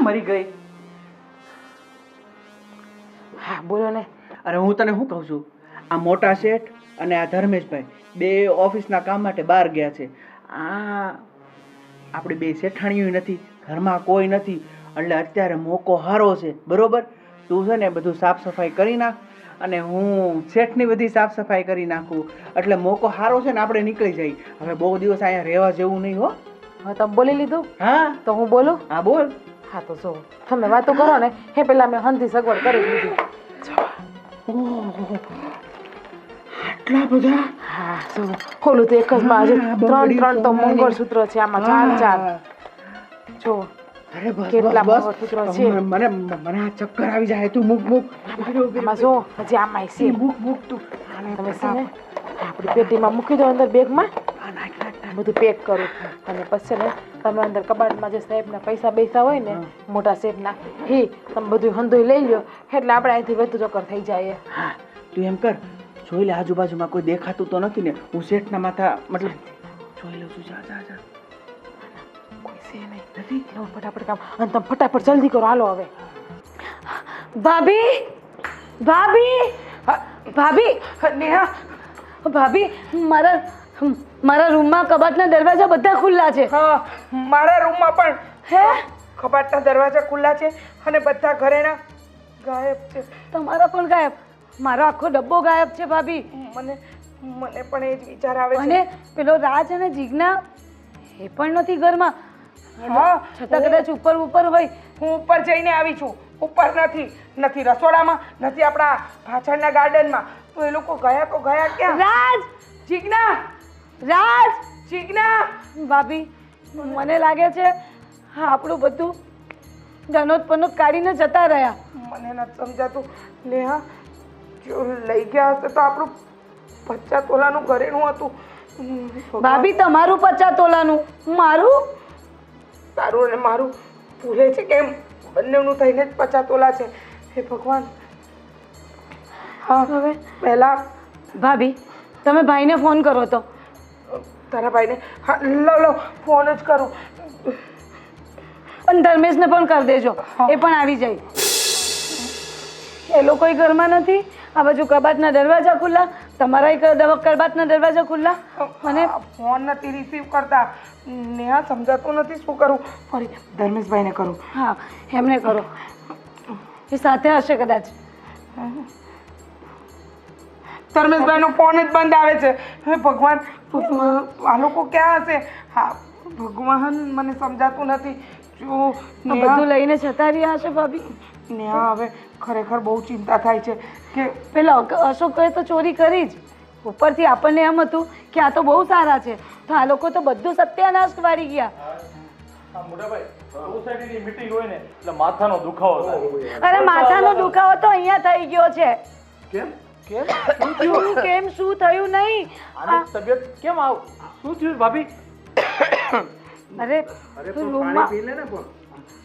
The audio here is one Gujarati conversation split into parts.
ક્યાં મરી ગઈ? હા બોલો ને. અરે હું તને શું કહું છું? આ મોટા શેઠ અને આ ધર્મેશભાઈ બે ઓફિસના કામ માટે બહાર ગયા છે. આ આપણે બે શેઠાણીઓ નથી ઘરમાં કોઈ નથી એટલે અત્યારે મોકો હારો છે. બરોબર? તું છે ને બધું સાફ સફાઈ કરી નાખ અને હું શેઠની બધી સાફ સફાઈ કરી નાખું. એટલે મોકો હારો છે ને આપણે નીકળી જઈએ. હવે બહુ દિવસ અહીંયા રહેવા જેવું નહીં હો તમે બોલી લીધું? હા? તો હું બોલું? હા બોલ. હા તો જો તમે વાતો કરો ને હે પેલા મેં હંધી સગવડ કરી દીધી આટલા બધા? હા જો ખોલું તો એક જ માં આજે ત્રણ ત્રણ તો. મંગળસૂત્ર છે આમાં ચાર ચાર. જો અરે બસ કેટલા બસ. છે? મને મને આ ચક્કર આવી જાય તું મૂક મૂક. આમાં જો હજી આમાં છે. મૂક મૂક તું. તમે છે ને આપણી પેટીમાં મૂકી દો અંદર બેગમાં. નાખ. બધું પેક કરું અને પછી ને તમે અંદર કબાટમાં જે સાહેબના પૈસા પૈસા હોય ને મોટા સાહેબના એ તમે બધું હંધોઈ લઈ લો એટલે આપણે અહીંથી વધુ ચોકર થઈ જાય હા તું એમ કર. જોઈ લે આજુબાજુમાં કોઈ દેખાતું તો નથી ને. હું શેઠના માથા મતલબ જોઈ લઉં છું. જા જા જા. કોઈ છે નહીં. નથી? લો ફટાફટ કામ. અને તમે ફટાફટ જલ્દી કરો. હાલો હવે. ભાભી! ભાભી! ભાભી! નેહા! ભાભી મારા મારા રૂમમાં કબાટના દરવાજા બધા ખુલ્લા છે. હા મારા રૂમમાં પણ. હે? કબાટના દરવાજા ખુલ્લા છે અને બધા ઘરેણા ગાયબ છે. તમારા પણ ગાયબ? મારો આખો ડબ્બો ગાયબ છે ભાભી. મને મને પણ એ જ વિચાર આવે છે. અને પેલો રાજ અને જીજ્ઞા એ પણ નથી ઘરમાં. હા છતાં કદાચ ઉપર ઉપર હોય. હું ઉપર જઈને આવી છું. ઉપર નથી નથી રસોડામાં નથી આપણા પાછળના ગાર્ડનમાં તો એ લોકો ગયા તો ગયા ક્યાં? રાજ! જીજ્ઞા! રાજ જીજ્ઞા ભાભી મને લાગે છે આપણું બધું ધનોત પનોત કાઢીને જતા રહ્યા. મને નથી સમજાતું. નેહા જો લઈ ગયા હશે તો આપણું પચાસ તોલાનું ઘરેણું હતું. ભાભી તમારું પચાસ તોલાનું મારું? તારું અને મારું ભૂલે છે કેમ? બંનેનું થઈને જ પચાસ તોલા છે. હે ભગવાન. હા હવે? પહેલાં ભાભી તમે ભાઈને ફોન કરો તો. તારા ભાઈને હા લો લો ફોન જ કરું. અને ધર્મેશને પણ કરી દેજો. એ પણ આવી જાય. એ લોકોય ઘરમાં નથી. આ બાજુ કબાટના દરવાજા ખુલ્લા તમારા કબાટના દરવાજા ખુલ્લા. અને ફોન નથી રિસીવ કરતા. ને આ સમજાતું નથી શું કરું. ફરી ધર્મેશભાઈને કરું. હા એમને કરો. એ સાથે હશે કદાચ. ધર્મેશભાઈનો ફોન જ બંધ આવે છે. હવે ભગવાન આ લોકો ક્યાં હશે? હા ભગવાન મને સમજાતું નથી. જો બધું લઈને જતા રહ્યા હશે ભાભી? નેહા હવે ખરેખર બહુ ચિંતા થાય છે કે પેલા અક- તો ચોરી કરી જ. ઉપરથી આપણને એમ હતું કે આ તો બહુ સારા છે. તો આ લોકો તો બધું સત્યાનાશ વાળી ગયા. આ મોટાભાઈ સોસાયટીની મીટિંગ હોય ને એટલે માથાનો દુખાવો અરે માથાનો દુખાવો તો અહીંયા થઈ ગયો છે. કેમ? કેમ? શું કેમ? શું થયું નહીં? આની તબિયત કેમ આવ શું થયું ભાભી? અરે રૂમમાં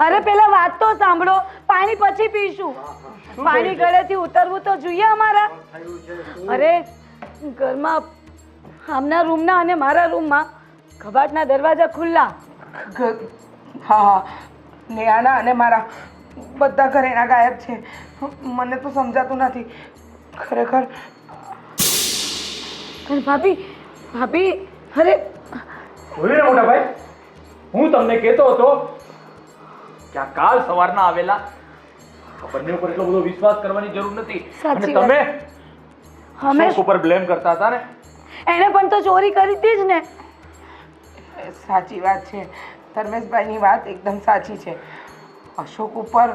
અરે પેલા વાત તો સાંભળો. પાણી પછી પીશું. પાણી ગળેથી ઉતરવું તો જોઈએ અમારા. અરે ઘરમાં આમના રૂમના અને મારા રૂમમાં કબાટના દરવાજા ખુલ્લા. હા હા. નેહાના અને મારા બધા ઘરેણા ગાયબ છે. મને તો સમજાતું નથી. ખરેખર. અરે ભાભી ભાભી અરે. જોયું ને મોટાભાઈ હું તમને કહેતો હતો કે આ કાલ સવારના આવેલા બંને ઉપર એટલો બધો વિશ્વાસ કરવાની જરૂર નથી. અને સાચી તમે અમે ઉપર બ્લેમ કરતા હતા ને? એને પણ તો ચોરી કરી હતી જ ને. સાચી વાત છે. ધર્મેશભાઈની વાત એકદમ સાચી છે. અશોક ઉપર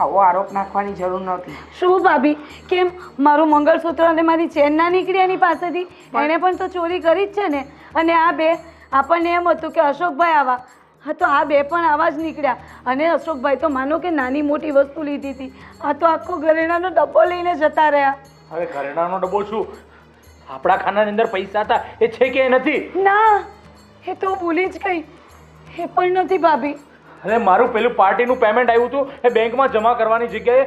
આવો આરોપ નાખવાની જરૂર નહોતી. શું ભાભી? કેમ? મારું મંગળસૂત્ર અને મારી ચેન ના નીકળી એની પાસેથી? એણે પણ તો ચોરી કરી જ છે ને. અને આ બે આપણને એમ હતું કે અશોકભાઈ આવા. હા તો આ બે પણ આવા જ નીકળ્યા. અને અશોકભાઈ તો માનો કે નાની મોટી વસ્તુ લીધી હતી. આ તો આખો ઘરેણાનો ડબ્બો લઈને જતા રહ્યા. હવે ઘરેણાનો ડબ્બો શું? આપણા ખાનાની અંદર પૈસા હતા. એ છે કે નથી? ના એ તો ભૂલી જ ગઈ. એ પણ નથી ભાભી. અરે મારું પેલું પાર્ટીનું પેમેન્ટ આવ્યું હતું એ બેંકમાં જમા કરવાની જગ્યાએ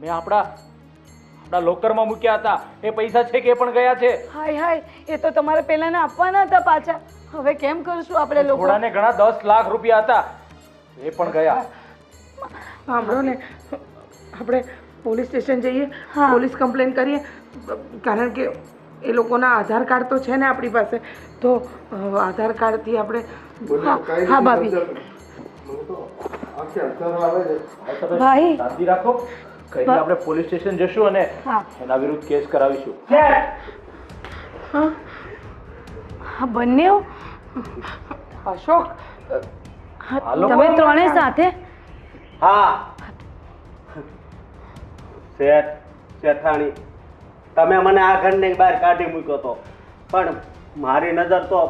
મેં આપણા આપણા લોકરમાં મૂક્યા હતા. એ પૈસા છે કે એ પણ ગયા છે? હાય હાય એ તો તમારે પહેલાને આપવાના હતા પાછા. હવે કેમ કરશું આપણે લોકો? થોડાને ઘણા દસ લાખ રૂપિયા હતા. એ પણ ગયા. સાંભળો ને આપણે પોલીસ સ્ટેશન જઈએ હા. પોલીસ કમ્પ્લેન કરીએ કારણ કે એ લોકોના આધાર કાર્ડ તો છે ને આપણી પાસે. તો આધાર કાર્ડથી આપણે હા હા ભાભી. ભાઈ. શાંતિ રાખો. કઈ આપણે પોલીસ સ્ટેશન જશું અને એના વિરુદ્ધ કેસ કરાવીશું. હા. હા. બંને અશોક અ, આ લોકો તમે ત્રણેય સાથે? હા. શેઠ શેઠાણી તમે મને આ ઘરની બહાર કાઢી મૂક્યો હતો પણ મારી નજર તો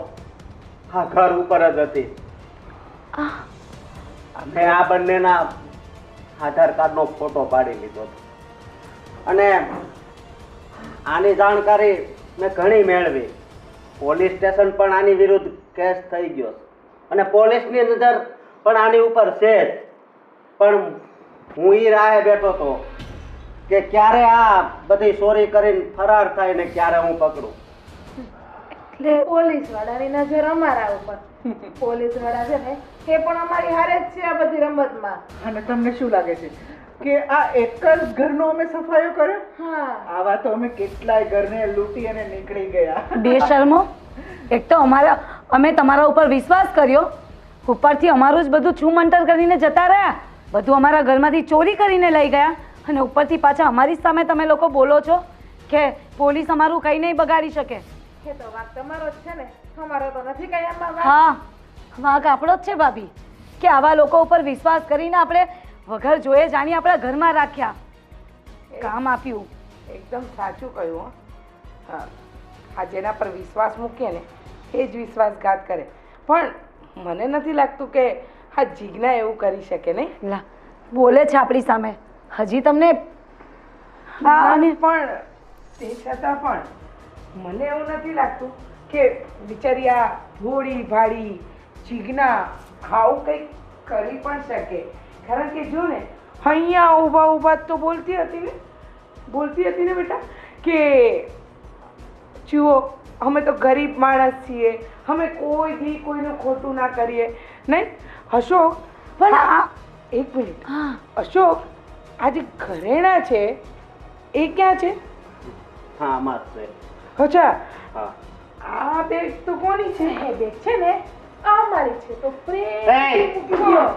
આ ઘર ઉપર જ હતી. મેં આ બંનેના આધાર કાર્ડનો ફોટો પાડી લીધો અને આની જાણકારી મેં ઘણી મેળવી. પોલીસ સ્ટેશન પણ આની વિરુદ્ધ કેસ થઈ ગયો અને પોલીસની નજર પણ આની ઉપર છે જ. પણ હું એ રાહે બેઠો હતો કે ક્યારે આ બધી ચોરી કરીને ફરાર થાય ને ક્યારે હું પકડું? એટલે પોલીસ વાળાની નજર અમારા ઉપર. પોલીસવાળા છે ને એ પણ અમારી હારે જ છે આ બધી રમતમાં. અને તમને શું લાગે છે? કે આ એક જ ઘરનો અમે સફાયો કર્યો? હા. આવા તો અમે કેટલાય ઘરને લૂંટી અને નીકળી ગયા. બે શર્મો એક તો અમારા અમે તમારા ઉપર વિશ્વાસ કર્યો. ઉપરથી અમારું જ બધું છૂમંતર કરીને જતા રહ્યા. બધું અમારા ઘરમાંથી ચોરી કરીને લઈ ગયા. અને ઉપરથી પાછા અમારી જ સામે તમે લોકો બોલો છો કે પોલીસ અમારું કંઈ નહીં બગાડી શકે. એ તો વાત તમારો જ છે ને. અમારો તો નથી કઈ આમાં વાંક. હા વાંક આપણો જ છે ભાભી. કે આવા લોકો ઉપર વિશ્વાસ કરીને આપણે વગર જોયે જાણી આપણા ઘરમાં રાખ્યા. કામ આપ્યું. એકદમ સાચું કહ્યું હો. હા આ જેના પર વિશ્વાસ મૂકીએ ને એ જ વિશ્વાસઘાત કરે. પણ મને નથી લાગતું કે આ જીજ્ઞા એવું કરી શકે નહીં? લા બોલે છે આપણી સામે. હજી તમને હા અને પણ તે છતાં પણ મને એવું નથી લાગતું કે બિચારી આ ભોળી ભાળી જીજ્ઞા આવું કંઈક કરી પણ શકે. કારણ કે જો ને અહીંયા ઊભા ઊભા તો બોલતી હતી ને. બોલતી હતી ને બેટા કે જુઓ અમે તો ગરીબ માણસ છીએ અમે કોઈ દી કોઈનું ખોટું ના કરીએ. નહીં? અશોક પણ આ એક મિનિટ. હા. અશોક આ જે ઘરેણા છે. એ ક્યાં છે? હા છે. અચ્છા. હા. આ બેગ તો કોની છે? એ બેગ છે ને આ મારી છે. તો પ્રેમ.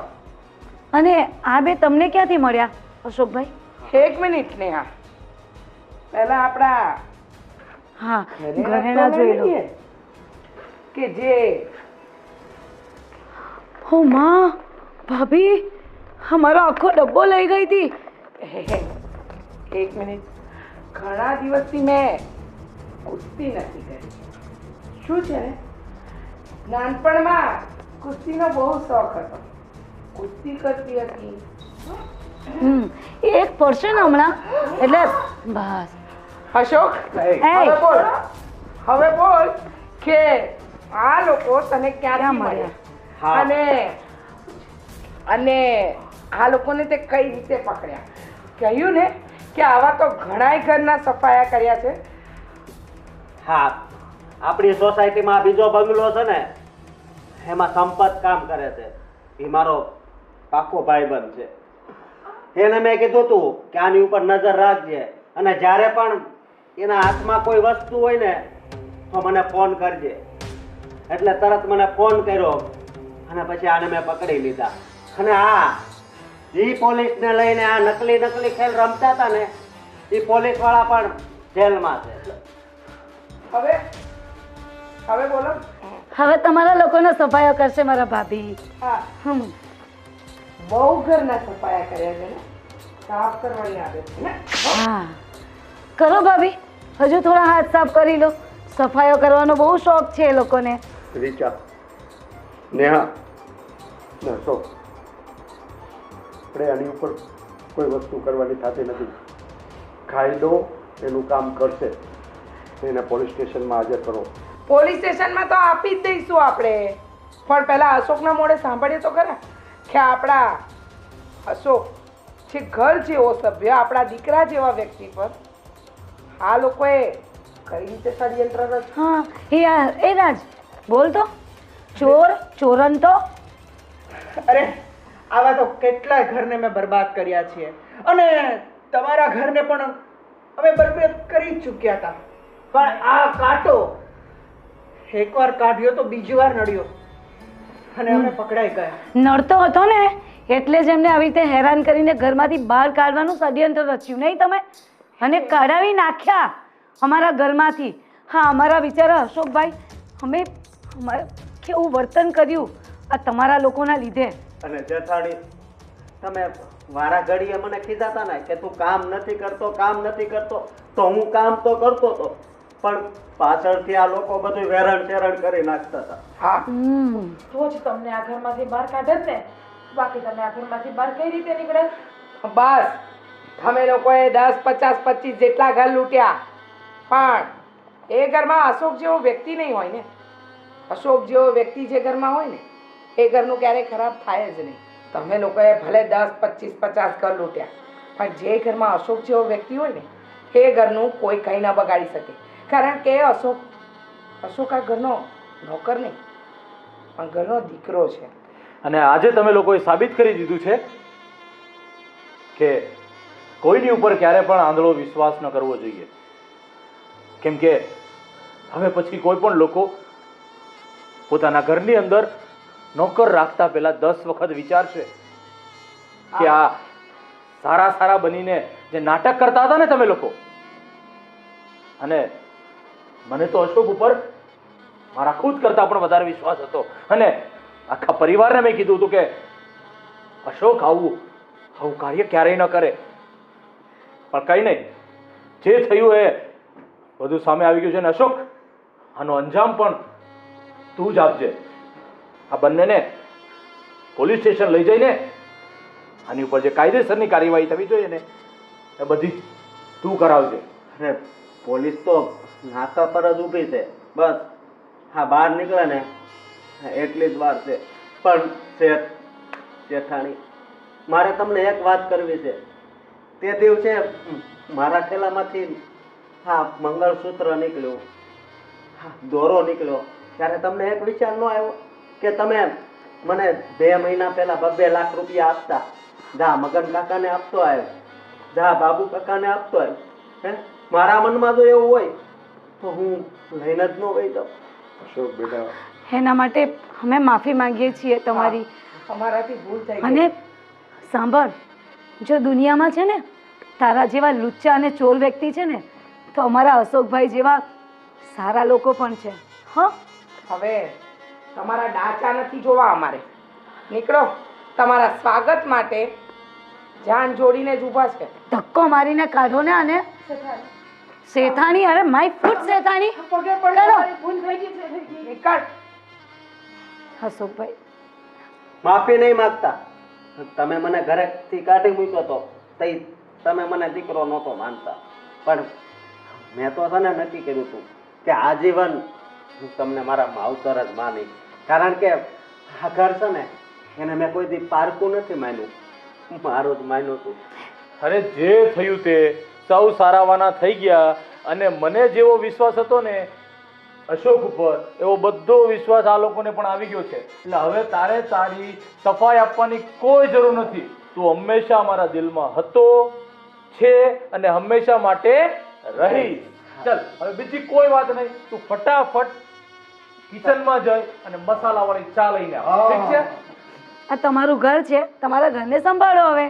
અને આ બે તમને ક્યાંથી મળ્યા અશોકભાઈ? એક મિનિટ ને આ. પહેલા આપણા હા ઘરેણા ઘરેણા જોઈ લો. કે જે હો માં ભાભી અમારો આખો ડબ્બો લઈ ગઈ હતી. એક મિનિટ. ઘણા દિવસથી મેં કુસ્તી નથી કરી. શું છે ને નાનપણમાં કુસ્તીનો બહુ શોખ હતો. કુસ્તી કરતી હતી. હમ એ એક પડશે ને હમણાં એટલે બસ. અશોક હવે બોલ. હવે બોલ કે આ લોકો તને ક્યાંથી ક્યાં મળ્યા. અને અને આ લોકોને તે કઈ રીતે પકડ્યા? કહ્યું ને કે આવા તો ઘણાય ઘરના સફાયા કર્યા છે. હા. આપણી સોસાયટીમાં બીજો બંગલો છે ને, એમાં સંપત કામ કરે છે. એ મારો પાકો ભાઈબંધ છે. એને મેં કીધું તું કે આની ઉપર નજર રાખજે. અને જ્યારે પણ એના હાથમાં કોઈ વસ્તુ હોય ને, તો મને ફોન કરજે. એટલે તરત મને ફોન કર્યો અને પછી આને મેં પકડી લીધા. અને આ એ પોલીસને લઈને આ નકલી નકલી ખેલ રમતા હતા ને એ પોલીસવાળા પણ જેલમાં છે. હવે હવે બોલો. હવે તમારા લોકોનો સફાયો કરશે મારા ભાભી. હા. હમ. બહુ ઘરના સફાયા કર્યા છે ને? સાફ કરવાની આદત છે ને? હા. કરો ભાભી. હજુ થોડા હાથ સાફ કરી લો. સફાયો કરવાનો બહુ શોખ છે એ લોકોને. રીચા નેહા નસો આપણે આની ઉપર કોઈ વસ્તુ કરવાની થતી નથી. કાયદો એનું કામ કરશે. એને પોલીસ સ્ટેશનમાં હાજર કરો. પોલીસ સ્ટેશનમાં તો આપી જ દઈશું આપણે. પણ પહેલાં અશોકના મોડે સાંભળીએ તો ખરા કે આપણા અશોક જે ઘર જેવો સભ્ય આપણા દીકરા જેવા વ્યક્તિ પર આ લોકોએ કઈ રીતે ષડયંત્ર રચ્યું? હા એ આ એ રાજ બોલ તો. ચોર ચોરન તો. અરે આવા તો કેટલાય ઘરને મેં બરબાદ કર્યા છે અને તમારા ઘરને પણ અમે બરબાદ કરી જ ચૂક્યા હતા. પણ આ કાંટો એકવાર કાઢ્યો તો બીજી વાર નડ્યો. અને અમે પકડાઈ ગયા. નડતો હતો ને એટલે જ એમને આવી રીતે હેરાન કરીને ઘરમાંથી બહાર કાઢવાનું ષડયંત્ર રચ્યું. નહીં તમે? અને કાઢાવી નાખ્યા અમારા ઘરમાંથી. હા અમારા વિચારા અશોકભાઈ અમે અમારા કેવું વર્તન કર્યું આ તમારા લોકોના લીધે? અને જેઠાણી તમે વારા ઘડીએ મને કીધા હતા ને કે તું કામ નથી કરતો કામ નથી કરતો તો હું કામ તો કરતો હતો પણ પાછળથી આ લોકો બધું વેરણ ચેરણ કરી નાખતા હતા. હા. તો જ તમને આ ઘરમાંથી બહાર કાઢે જ ને. બાકી તમે આ ઘરમાંથી બહાર કઈ રીતે નીકળે? બસ. તમે લોકોએ દસ પચાસ પચીસ જેટલા ઘર લૂંટ્યા. પણ એ ઘરમાં અશોક જેવો વ્યક્તિ નહીં હોય ને. અશોક જેવો વ્યક્તિ જે ઘરમાં હોય ને એ ઘરનું ક્યારેય ખરાબ થાય જ નહીં. તમે લોકોએ ભલે દસ પચીસ પચાસ ઘર લૂંટ્યા. પણ જે ઘરમાં અશોક જેવો વ્યક્તિ હોય ને એ ઘરનું કોઈ કંઈ ના બગાડી શકે. કારણ કે અશોક અશોક આ ઘરનો નોકર નહીં પણ ઘરનો દીકરો છે. અને આજે તમે લોકોએ સાબિત કરી દીધું છે કે કોઈની ઉપર ક્યારે પણ આંધળો વિશ્વાસ ન કરવો જોઈએ. કેમ કે હવે પછી કોઈ પણ લોકો પોતાના ઘરની અંદર નોકર રાખતા પહેલા દસ વખત વિચારશે કે આ સારા સારા બનીને જે નાટક કરતા હતા ને તમે લોકો અને મને તો અશોક ઉપર મારા ખુદ કરતા પણ વધારે વિશ્વાસ હતો. અને આખા પરિવારને મેં કીધું હતું કે અશોક આવું આવું કાર્ય ક્યારેય ન કરે. પણ કંઈ નહીં. જે થયું એ બધું સામે આવી ગયું છે. ને અશોક, આનો અંજામ પણ તું જ આપજે. આ બંનેને પોલીસ સ્ટેશન લઈ જઈને આની ઉપર જે કાયદેસરની કાર્યવાહી થવી જોઈએ ને, એ બધી તું કરાવજે. અને પોલીસ તો નાકા પર જ ઊભી છે. બસ. હા, બહાર નીકળે ને. એટલી જ વાર છે. પણ શેઠ જેઠાણી મારે તમને એક વાત કરવી છે. તે દિવસે મારા ઠેલામાંથી, હા, મંગળસૂત્ર નીકળ્યું. હા, દોરો નીકળ્યો. ત્યારે તમને એક વિચાર ન આવ્યો કે તમે મને બે મહિના પહેલા બબ્બે લાખ રૂપિયા આપતા? જા, મગન કાકાને આપતો આવ્યો. જા, બાબુ કાકાને આપતો આવ્યો. હે? મારા મનમાં જો એવું હોય તો હું લઈને જ ન જાઉં અશોક બેટા. એના માટે અમે માફી માંગીએ છીએ તમારી. અમારાથી ભૂલ થઈ અને સાંભળ જો દુનિયામાં છે ને તારા જેવા લુચ્ચા અને ચોર વ્યક્તિ છે ને તો અમારા અશોકભાઈ જેવા સારા લોકો પણ છે. હા? હવે તમારા ડાચા નથી જોવા અમારે. નીકળો તમારા સ્વાગત માટે જાન જોડીને જ ઊભા છે. ધક્કો મારીને કાઢો ને અને શેઠાણી અરે માય ફૂટ શેઠાણી પગે ચાલો. પડે ભૂલ થઈ ગઈ છે થઈ ગઈ. નીકળ. માફી નહીં માંગતા. તમે મને ઘરેથી કાઢી મૂક્યો તો તઈ તમે મને દીકરો નહોતો માનતા. પણ મેં તો છે ને નક્કી કર્યું હતું કે આજીવન હું તમને મારા માવતર જ માની કારણ કે આ ઘર છે ને એને મેં કોઈ દી પારકું નથી માન્યું. મારું જ માન્યું હતું અરે જે થયું તે સૌ સારાવાના થઈ ગયા અને મને જેવો વિશ્વાસ હતો ને અશોક ઉપર, એવો બધો વિશ્વાસ આ લોકોને પણ આવી ગયો છે. એટલે હવે તારે તારી સફાઈ આપવાની કોઈ જરૂર નથી. તું હંમેશા મારા દિલમાં હતો, છે અને હંમેશા માટે રહીશ. ચલ, હવે બીજી કોઈ વાત નહીં. તું ફટાફટ કિચનમાં જઈ અને મસાલાવાળી ચા લઈને આ તમારું ઘર છે. તમારા ઘરને સંભાળો હવે.